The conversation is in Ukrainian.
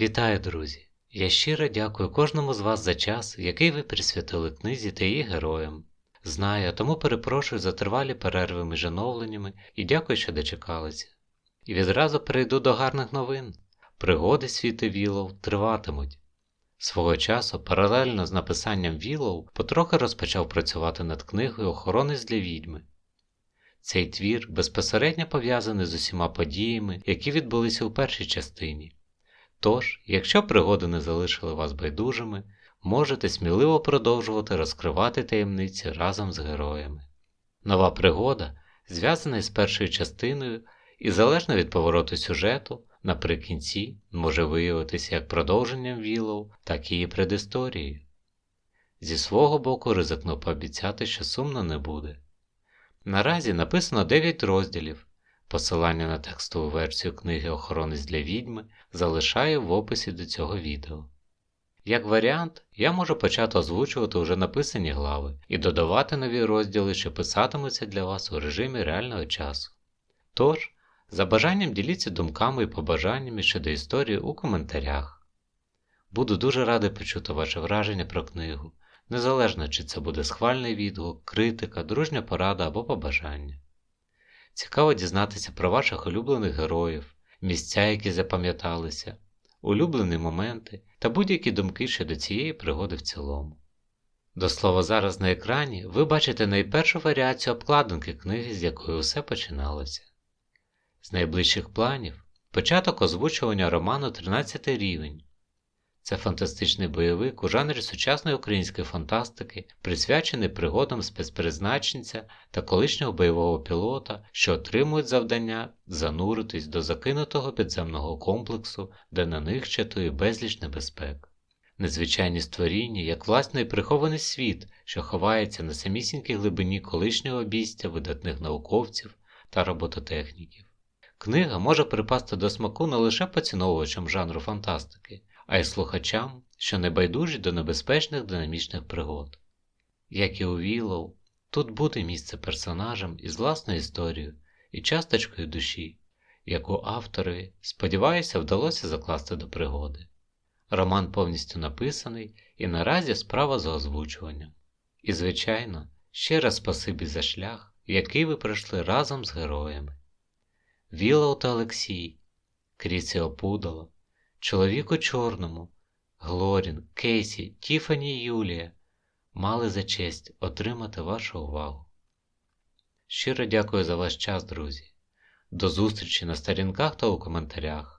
Вітаю, друзі! Я щиро дякую кожному з вас за час, який ви присвятили книзі та її героям. Знаю, тому перепрошую за тривалі перерви між оновленнями і дякую, що дочекалися. І відразу перейду до гарних новин. Пригоди світи Вілоу триватимуть. Свого часу, паралельно з написанням Вілоу, потрохи розпочав працювати над книгою Охоронець для відьми. Цей твір безпосередньо пов'язаний з усіма подіями, які відбулися у першій частині. Тож, якщо пригоди не залишили вас байдужими, можете сміливо продовжувати розкривати таємниці разом з героями. Нова пригода, зв'язана з першою частиною і залежно від повороту сюжету, наприкінці може виявитися як продовженням Вілоу, так і її предісторією. Зі свого боку ризикну пообіцяти, що сумно не буде. Наразі написано 9 розділів. Посилання на текстову версію книги Охоронець для відьми залишаю в описі до цього відео. Як варіант, я можу почати озвучувати вже написані глави і додавати нові розділи, що писатимуться для вас у режимі реального часу. Тож, за бажанням діліться думками і побажаннями щодо історії у коментарях. Буду дуже радий почути ваше враження про книгу, незалежно чи це буде схвальний відгук, критика, дружня порада або побажання. Цікаво дізнатися про ваших улюблених героїв, місця, які запам'яталися, улюблені моменти та будь-які думки щодо цієї пригоди в цілому. До слова, зараз на екрані ви бачите найпершу варіацію обкладинки книги, з якої усе починалося. З найближчих планів початок озвучування роману 13 рівень. Це фантастичний бойовик у жанрі сучасної української фантастики, присвячений пригодам спецпризначенця та колишнього бойового пілота, що отримують завдання зануритись до закинутого підземного комплексу, де на них чатує безліч небезпек. Незвичайні створіння, як власний прихований світ, що ховається на самісінькій глибині колишнього обійстя видатних науковців та робототехніків. Книга може припасти до смаку не лише поціновувачам жанру фантастики, а й слухачам, що не байдужі до небезпечних динамічних пригод. Як і у Вілоу, тут буде місце персонажам із власною історією і часточкою душі, яку авторові, сподіваюся, вдалося закласти до пригоди. Роман повністю написаний і наразі справа за озвучуванням. І, звичайно, ще раз спасибі за шлях, який ви пройшли разом з героями. Вілоу та Олексій, Кріці Опудало, Чоловік у чорному, Глорін, Кейсі, Тіфані і Юлія мали за честь отримати вашу увагу. Щиро дякую за ваш час, друзі. До зустрічі на сторінках та у коментарях.